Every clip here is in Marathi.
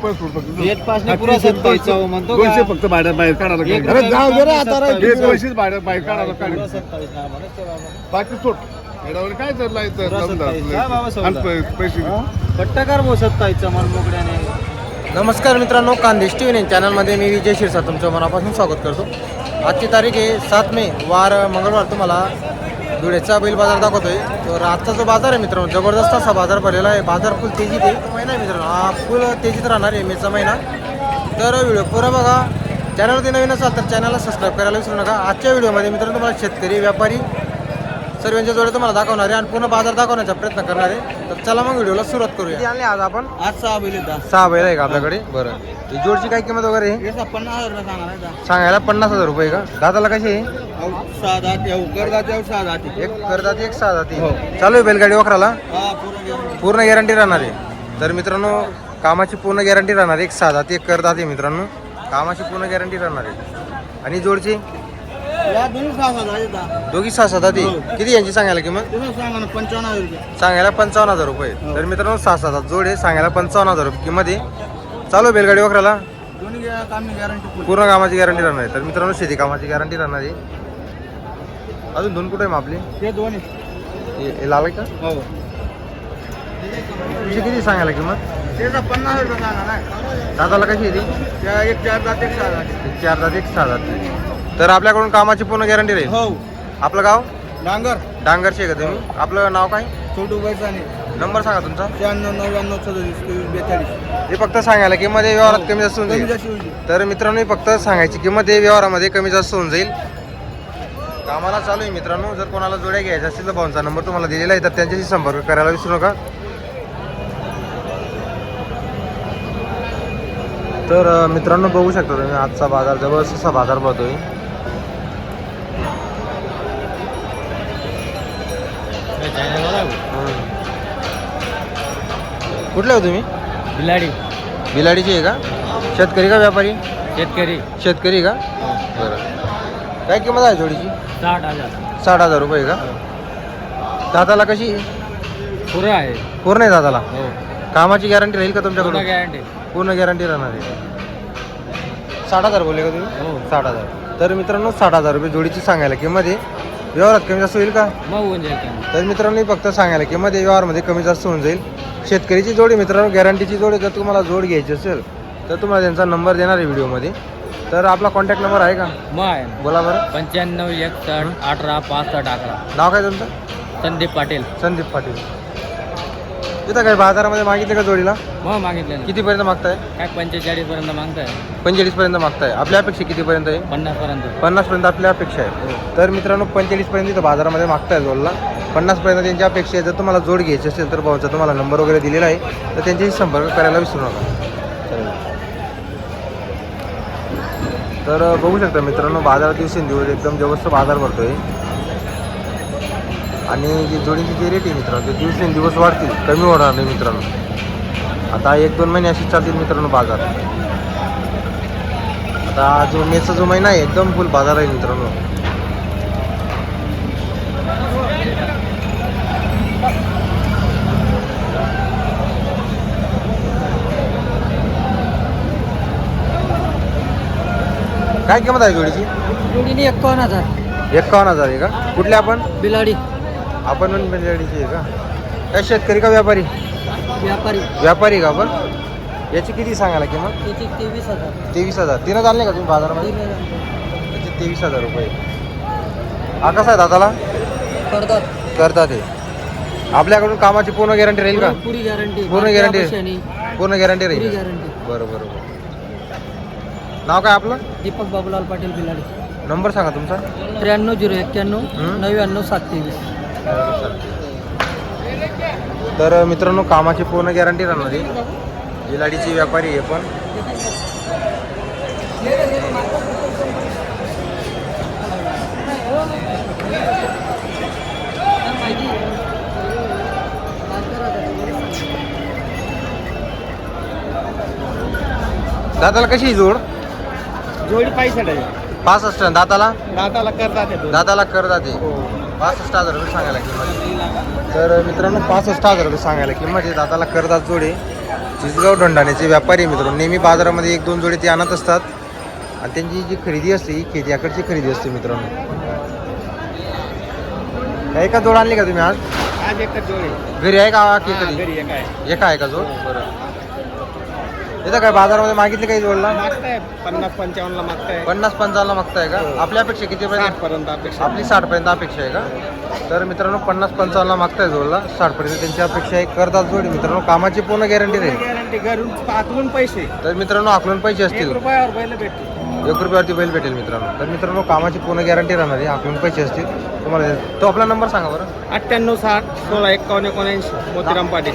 पुरा हो म्हणतो का? फक्त बाहेर काढायला एक काय? रुपया जाऊ दे रे आता रे. हे पैसेच भाड्या बाहेर काढायला पुरा ना. बाकी सोड येड्यावर काय चाललं आहे तर पुरा समजा सत्तावीस. काय बाबा आपलं. समजा? आणि पै- पैसे पट्टाकार मन मोकड्याने नमस्कार मित्रांनो कांदेश टी व्ही चॅनलमध्ये मी विजय शिरसा तुमचं मनापासून स्वागत करतो आजची तारीख आहे सात मे वार मंगळवार तुम्हाला धुळ्याचा बैल बाजार दाखवतोय. तर आजचा जो बाजार आहे मित्रांनो जबरदस्त असा बाजार भरलेला आहे. बाजार फुल तेजीत आहे. तो महिना आहे मित्रांनो. हा फुल तेजीत राहणार आहे मेचा महिना. तर व्हिडिओ पुरा बघा. चॅनलवरती नवीन असाल तर चॅनलला सबस्क्राईब करायला विसरू नका. आजच्या व्हिडिओमध्ये मित्रांनो तुम्हाला शेतकरी व्यापारी सर्वांच्या जोडे तुम्हाला दाखवणार आहे आणि पूर्ण बाजार दाखवण्याचा प्रयत्न करणार आहे. तर चला मग व्हिडिओला सुरुवात करूया. आणले आज आपण? आज सहा बैल सहा बैल आहे का आपल्याकडे? बरं. जोडची काय किंमत वगैरे पन्नास हजार रुपये? सांगायला पन्नास हजार रुपये का? दादाला कशी आहे? सहा जाते एक करदाती एक सहा जाती हो. चालू आहे बैलगाडी वखराला पूर्ण गॅरंटी राहणार आहे. तर मित्रांनो कामाची पूर्ण गॅरंटी राहणार आहे. एक सहा जाती एक करदाती मित्रांनो. कामाची पूर्ण गॅरंटी राहणार आहे. आणि जोडची? या दोन्ही सहा सहा दहा. येतात दोघी सहा सहा जाती हो. किती यांची सांगायला किंमत? तुम्ही सांगा ना पंचावन्न हजार रुपये. सांगायला पंचावन्न हजार रुपये. हो. तर मित्रांनो सहा सहा जात जोड आहे सांगायला पंचावन्न हजार रुपये किंमत आहे. चालू बैलगाडी वखराला दोन्ही गे- कामी गॅरंटी फुल पूर्ण कामाची गॅरंटी राहणार आहे. तर मित्रांनो शेती कामाची गॅरंटी राहणार आहे. अजून दोन कुठे आपली? ते दोन्ही हे- हे लाल आहे का? हो. तुझी किती सांगायला किंमत? त्याचा पन्नास हजार रुपये सांगा ना. दादाला कशी येते त्या एक चार जाते एक सहा जाते चार दात एक सहा दात. तर आपल्याकडून कामाची पूर्ण गॅरंटी राहील? हो. आपलं गाव? डांगर. डांगरचे का तुम्ही आपलं नाव काय? छोटू बैसाने. नंबर सांगा तुमचा. शहाण्णव नव्याण्णव सदतीस बेचाळीस. हे फक्त सांगायला किंमत आहे व्यवहारात कमी जास्त होऊन जाईल. तर मित्रांनो हे फक्त सांगायची किंमत आहे व्यवहारामध्ये कमी जास्त होऊन जाईल. कामाला चालू आहे मित्रांनो. जर कोणाला जोड्या घ्यायच्या असतील तर भाऊंचा नंबर तुम्हाला दिलेला आहे. तर त्यांच्याशी संपर्क करायला विसरू नका. तर मित्रांनो बघू शकता तुम्ही आजचा बाजार जबरदस्त असा बाजार भरतोय कुठले हो तुम्ही? बिलाडी. बिलाडीची आहे का? शेतकरी का व्यापारी? शेतकरी. शेतकरी का? बरं. काय किंमत आहे जोडीची? साठ हजार. साठ हजार रुपये का? दादाला कशी? पुरं आहे. पूर्ण आहे दादाला हो. कामाची गॅरंटी राहील का तुमच्याकडून? गॅरंटी पूर्ण गॅरंटी राहणार आहे. साठ हजार बोलले का तुम्ही? हो. साठ हजार. तर मित्रांनो साठ हजार रुपये जोडीची सांगायला किंमत आहे. व्यवहारात कमी जास्त होईल का? मग होऊन जाईल तर मित्रांनो फक्त सांगायला किंमत आहे व्यवहारमध्ये कमी जास्त होऊन जाईल. शेतकरीची जोडी मित्रांनो गॅरंटीची जोडी जर तुम्हाला जोड घ्यायची असेल तर तुम्हाला त्यांचा नंबर देणार आहे व्हिडिओमध्ये. तर आपला कॉन्टॅक्ट नंबर आहे का? मग आहे बोला बरं. पंच्याण्णव एकसष्ट अठरा पासष्ट अकरा. नाव काय तुमचं? संदीप पाटील. संदीप पाटील. तिथं काय बाजारामध्ये मागितले का जोडीला? मग मागितले ना. कितीपर्यंत मागताय? काय पंचेचाळीस पर्यंत मागताय? पंचेचाळीस पर्यंत मागताय. आपल्या अपेक्षा कितीपर्यंत आहे? पन्नास पर्यंत पन्नास पर्यंत आपल्या अपेक्षा आहे. तर मित्रांनो पंचेचाळीस पर्यंत इथं बाजारामध्ये मागताय जोडला. पन्नास पर्यंत त्यांची अपेक्षा आहे. जर तुम्हाला जोड घ्यायची असेल तर भाऊचा तुम्हाला नंबर वगैरे दिलेला आहे. तर त्यांच्याशी संपर्क करायला विसरू नका. तर बघू शकता मित्रांनो बाजार दिवसेंदिवस एकदम जबरदस्त बाजार भरतोय. आणि जी जोडीची जी रेट आहे मित्रांनो ते दिवसेंदिवस वाढतील कमी होणार नाही मित्रांनो. आता एक दोन महिने अशीच चालतील मित्रांनो बाजार. आता जो मेचा जो महिना आहे एकदम फुल बाजार आहे मित्रांनो. काय किंमत आहे जोडीची? जोडीने एकावन्न हजार. एकावन्न हजार आहे का? कुठले आपण? बिलाडी. आपण पण बिर्याणीची आहे का? काय शेतकरी का व्यापारी? व्यापारी. व्यापारी का आपण? याची किती सांगायला किंमत? त्याची तेवीस हजार. तेवीस हजार. तीनच आणले का तुम्ही बाजारामध्ये? त्याचे तेवीस हजार रुपये. हा कसा आहे दादाला करतात. करतात ते आपल्याकडून कामाची पूर्ण गॅरंटी राहील का? पुरी गॅरंटी. पूर्ण गॅरंटी. पूर्ण गॅरंटी राहील. गॅरंटी. बरं बरं बरं. नाव काय आपलं? दीपक बाबूलाल पाटील बिलाडी. नंबर सांगा तुमचा. त्र्याण्णव झिरो एक्क्याण्णव हं? नव्याण्णव सात तेवीस. तर मित्रांनो कामाची पूर्ण गॅरंटी राहणार आहे. बिलाडीची व्यापारी आहे पण. दादाला कशी आहे जोड? जोडी पैसे आहे पासष्ट. दाताला? दाताला करतात येतो दादाला कर जाते पासष्ट हजार रुपये सांगायला किंमत. तर मित्रांनो पासष्ट हजार रुपये सांगायला किंमत आहे दादाला करदात जोडे चिसगाव ढोंढाण्याचे व्यापारी आहे मित्रांनो. नेहमी बाजारामध्ये एक दोन जोडे ते आणत असतात. आणि त्यांची जी खरेदी असते ही खेड्याकडची खरेदी असते मित्रांनो. काय का जोड आणली का तुम्ही आज? आज एक जोडी घरी आहे का? हा, एक आहे. एका आहे का जोड? बरं इथं काय बाजारामध्ये मागितले काही जोडला मागताय पन्नास पंचावन्नला मागताय. पन्नास पंचावन्न मागताय का? आपल्या अपेक्षा किती पर्यंत? पर्यंत अपेक्षा. आपली साठ पर्यंत अपेक्षा आहे का? तर मित्रांनो पन्नास पंचावन्नला मागताय जोडला. साठ पर्यंत त्यांची अपेक्षा आहे. करतात जोडी. मित्रांनो कामाची पूर्ण गॅरंटी राहील गॅरंटी घरून पाठवून पैसे. तर मित्रांनो आकलून पैसे असतील. रुपयावर बैल भेटते एक रुपयावरती बैल भेटेल मित्रांनो. तर मित्रांनो कामाची पूर्ण गॅरंटी राहणार आहे. आकलून पैसे असतील. तुम्हाला. तो आपला नंबर सांगा बरं. अठ्ठ्याण्णव साठ सोळा एकावन्न एकोणऐंशी. मोतीराम पाटील.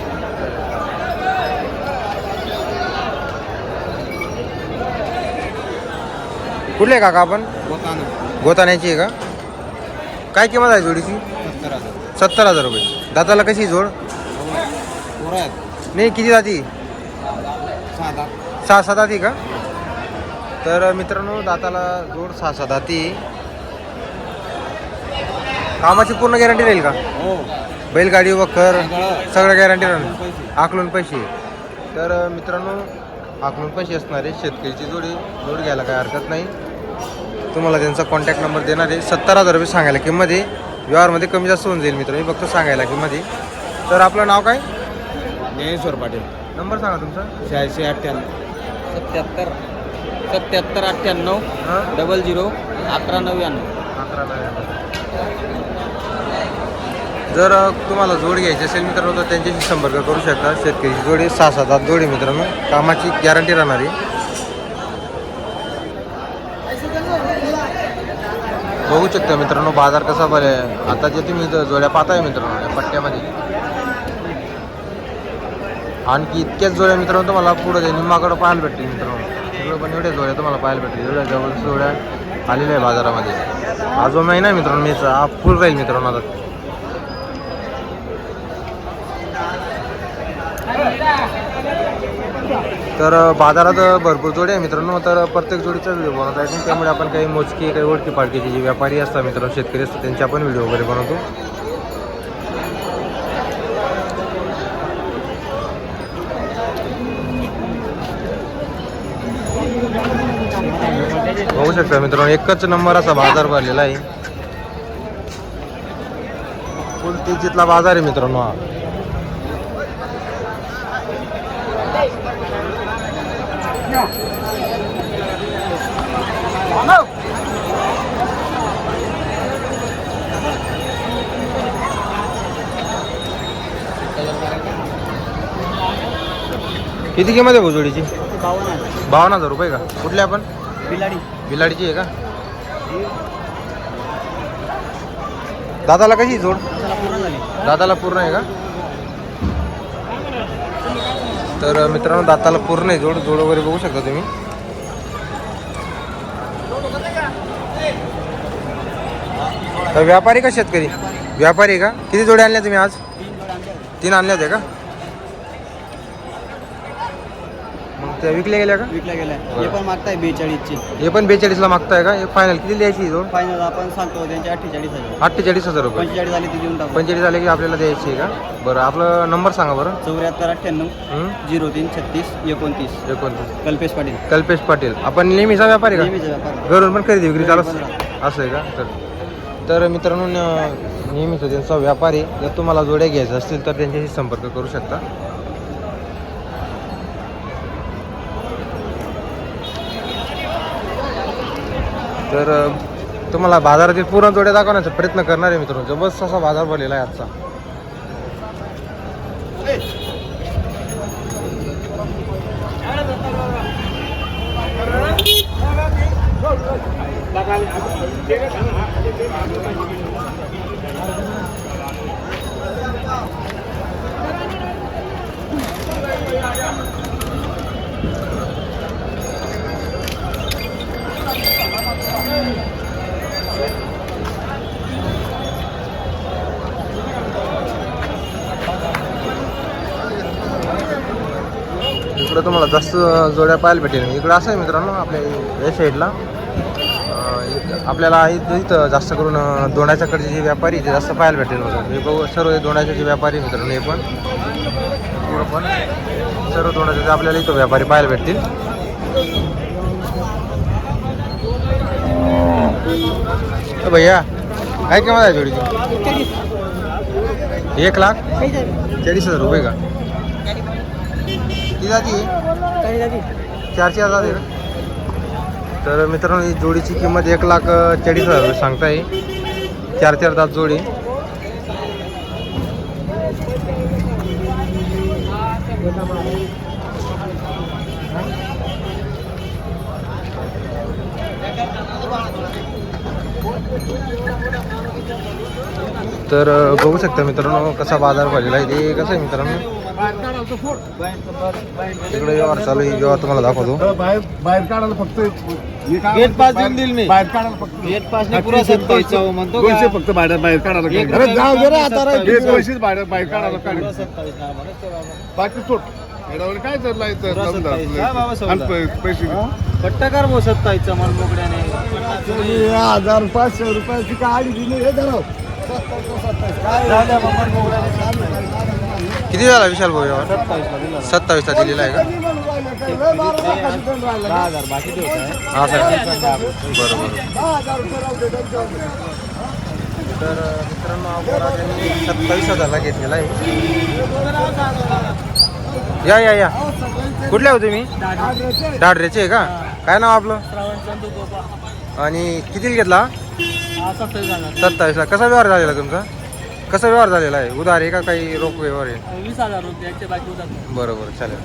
कुठले काका आपण? गोताण्याची आहे का? काय किंमत आहे जोडीची? सत्तर हजार. रुपये. दाताला कशी जोड? नाही किती जाती सहा सात जाती का? तर मित्रांनो दाताला जोड सहा सात जाती कामाची पूर्ण गॅरंटी राहील का? बैलगाडी वखर सगळं. गॅरंटी राहणार आकलून पैसे. तर मित्रांनो आकलून पैसे असणारे शेतकरीची जोडी जोड घ्यायला काय हरकत नाही. तुम्हाला त्यांचा कॉन्टॅक्ट नंबर देणार आहे. सत्तर हजार रुपये सांगायला किंमत आहे. व्यवहारमध्ये कमी जास्त होऊन जाईल मित्र मी फक्त सांगायला किंमत आहे. तर आपलं नाव काय? ज्ञानेश्वर पाटील. नंबर सांगा तुमचा. शहाऐंशी अठ्ठ्याण्णव. सत्याहत्तर सत्याहत्तर अठ्ठ्याण्णव हां? डबल झिरो अकरा नव्याण्णव. अकरा जर अ, तुम्हाला जोड घ्यायची असेल मित्रांनो तर त्यांच्याशी संपर्क करू शकता. शेतकरीची जोडी सहा सात आठ जोडी मित्रांनो. कामाची गॅरंटी राहणार आहे. बघू शकता मित्रांनो बाजार कसा बरे आता जे तुम्ही इथं जोड्या पाहताय मित्रांनो या पट्ट्यामध्ये. आणखी इतक्याच जोड्या मित्रांनो तुम्हाला पुढे निम्माकडं पाहायला भेटतील मित्रांनो. सगळं पण एवढ्या जोड्या तुम्हाला पाहायला भेटतील. एवढ्या जवळ जोड्या आलेल्या आहे बाजारामध्ये. आजो महिना आहे मित्रांनो मी फुल राहील मित्रांनो आता. तर बाजारात भरपूर जोडी आहे मित्रांनो. तर प्रत्येक जोडीचा व्हिडिओ बनवत आहे. त्यामुळे आपण काही मोजकी काही ओळखी पाडकीची जे व्यापारी असतात मित्रांनो शेतकरी असतात त्यांचे आपण व्हिडिओ वगैरे बनवतो. बघू शकता मित्रांनो एकच नंबर असा बाजार भरलेला आहे. फुल तिजितला बाजार आहे मित्रांनो हा. किती किंमत आहे भाऊ जोडीची बावन्न हजार रुपये का? कुठले आपण? बिलाडी. बिलाडीची आहे का? दादाला कशी जोड? दादाला पूर्ण आहे का? तर मित्रांनो दाताला पूर्ण आहे जोड जोड वगैरे बघू शकता तुम्ही. तर व्यापारी का शेतकरी? व्यापारी आहे का? किती जोडे आणल्या तुम्ही आज? तीन आणल्या होत्या का मग त्या विकल्या गेल्या का? विकल्या गेल्या. हे पण मागताय बेचाळीसची. हे पण बेचाळीसला मागताय का? हे फायनल किती द्यायची ही जोड फायनल आपण सांगतो त्यांचे अठ्ठेचाळीस हजार. अठ्ठेचाळीस हजार रुपये. पंचेचाळीस झाले ती देऊन टाकू. पंचेचाळीस झाले की आपल्याला द्यायची आहे का? बरं आपलं नंबर सांगा बरं. चौऱ्याहत्तर अठ्ठ्याण्णव हं? झिरो तीन छत्तीस एकोणतीस. एकोणतीस. कल्पेश पाटील. कल्पेश पाटील. आपण नेहमीचा व्यापारी का? नेहमीचा व्यापार. घरून पण खरेदी विक्री चालू असते? असं आहे का? तर तर मित्रांनो न- नेहमीचा त्यांचा व्यापारी जर तुम्हाला जोड्या घ्यायच्या असतील तर त्यांच्याशी संपर्क करू शकता. तर तुम्हाला बाजारातील पूर्ण जोड्या दाखवण्याचा प्रयत्न करणार आहे मित्रांनो. जबरदस्त असा बाजार भरलेला आहे आजचा. इकडं तुम्हाला जास्त जोड्या पाहायला भेटेल. इकडं असं आहे मित्रांनो आपल्या या साईडला आपल्याला इथं इथं जास्त करून दोंडाच्याकडचे जे व्यापारी ते जास्त पाहायला भेटेल हे बघू सर्व दोंडाचे जे व्यापारी मित्रांनो हे पण. पण. सर्व तोंडाचे आपल्याला इथं व्यापारी पाहायला भेटतील. भैया काय किंमत आहे जोडीची? एक लाख? चाळीस हजार रुपये का? किती जाती चार चार जाते का तर मित्रांनो ही जोडीची किंमत एक लाख चाळीस हजार रुपये सांगताय चार चार दात जोडी. तर बघू शकता मित्रांनो कसा बाजार भरलेला आहे. ते कसं आहे मित्रांनो? बाहेर काढायला तो फोड. इकडे व्यवहार चालू आहे जेव्हा तुम्हाला दाखवतो बाहेर बाहेर काढायला फक्त गेट पास देऊन देईल मी. बाहेर काढायला फक्त गेट पासने पुरा सत्तावीसचा हो म्हणतो का? दोनशे फक्त बाहेर बाहेर काढायला एक काढ. रुपया जाऊ दे रे आता रे. दोनशेच बाहेर बाहेर काढायला काढ. बाकी सोड काय चाललं आहे तर पुरा समजा सत्तावीस. आपलं. काय बाबा समजा? आणि पै- पैसे पट्टा कर भाऊ सत्तावीसचा मन मोकड्याने हजार पाचशे रुपयाची गाडी दिली हे धराव जाऊ द्या बाबा, मन मोकड्याने. किती झाला विशाल भाऊ व्यवहार सत्तावीसला दिला ना. सत्तावीसला दिलेला आहे का? दहा हजार बाकी ठेवत आहे हा सर. बरोबर तर अ, मित्रांनो अगोदर त्यांनी सत्तावीस हजारला घेतलेला आहे. या या या. कुठले हो तुम्ही? दाडरेचे आहे का? काय नाव आपलं? श्रावण चंदू गोपा आणि किती घेतला? सत्तावीस सत्तावीसला कसा व्यवहार झालेला तुमचा? कसा व्यवहार झालेला आहे? उधार आहे का काही रोख व्यवहार आहे? वीस हजार रुपयाचे बाकी होतात बरं बरं चालेल.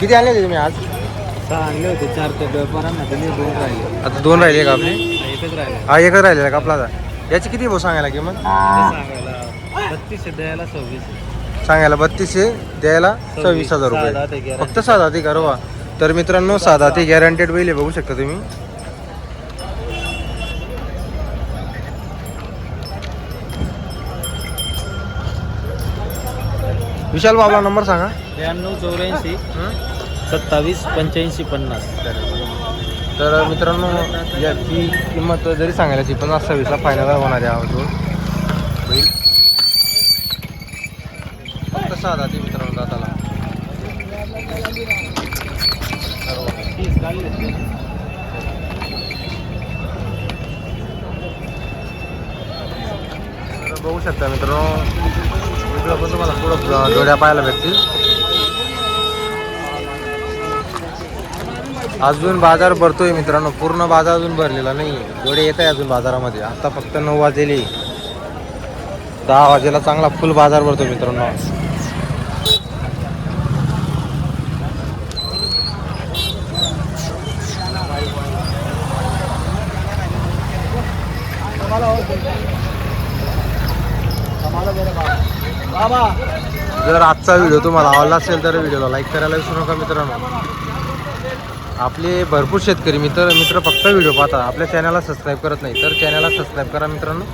किती आणले होते तुम्ही आज? सहा आणले होते चार ते व्यापाऱ्यांना दिले दोन राहिले. आता दोन राहिले का आपले? एकच राहिले. हा एकच राहिलेला का आपला आता? याची किती भाऊ सांगायला किंमत? सांगायला बत्तीस द्यायला सव्वीस सांगायला बत्तीसशे द्यायला सव्वीस. हजार रुपये. फक्त साधा ते करवा तर मित्रांनो साधा ते गॅरंटेड बैल आहे, बघू शकता तुम्ही. विशाल बाबा नंबर सांगा. त्र्याण्णव चौऱ्याऐंशी? सत्तावीस पंच्याऐंशी पन्नास. तर मित्रांनो याची किंमत जरी सांगायला पन्नास सव्वीसला फायनल होणार आहे आहोत बैल. फक्त साधा मित्रांनो दाताला? बघू शकता मित्रांनो मित्र पण तुम्हाला पुढं जोड्या पाहायला भेटतील. अजून बाजार भरतोय मित्रांनो पूर्ण बाजार अजून भरलेला नाही जोडे येत आहे अजून बाजारामध्ये. आता फक्त नऊ वाजेले. दहा वाजेला चांगला फुल बाजार भरतो मित्रांनो. जर आजचा व्हिडिओ तुम्हाला आवडला असेल तर व्हिडिओला लाईक करायला विसरू नका मित्रांनो. आपले भरपूर शेतकरी मित्र मित्र फक्त व्हिडिओ पाहतात आपल्या चॅनलला सबस्क्राईब करत नाही तर चॅनलला सबस्क्राईब करा मित्रांनो.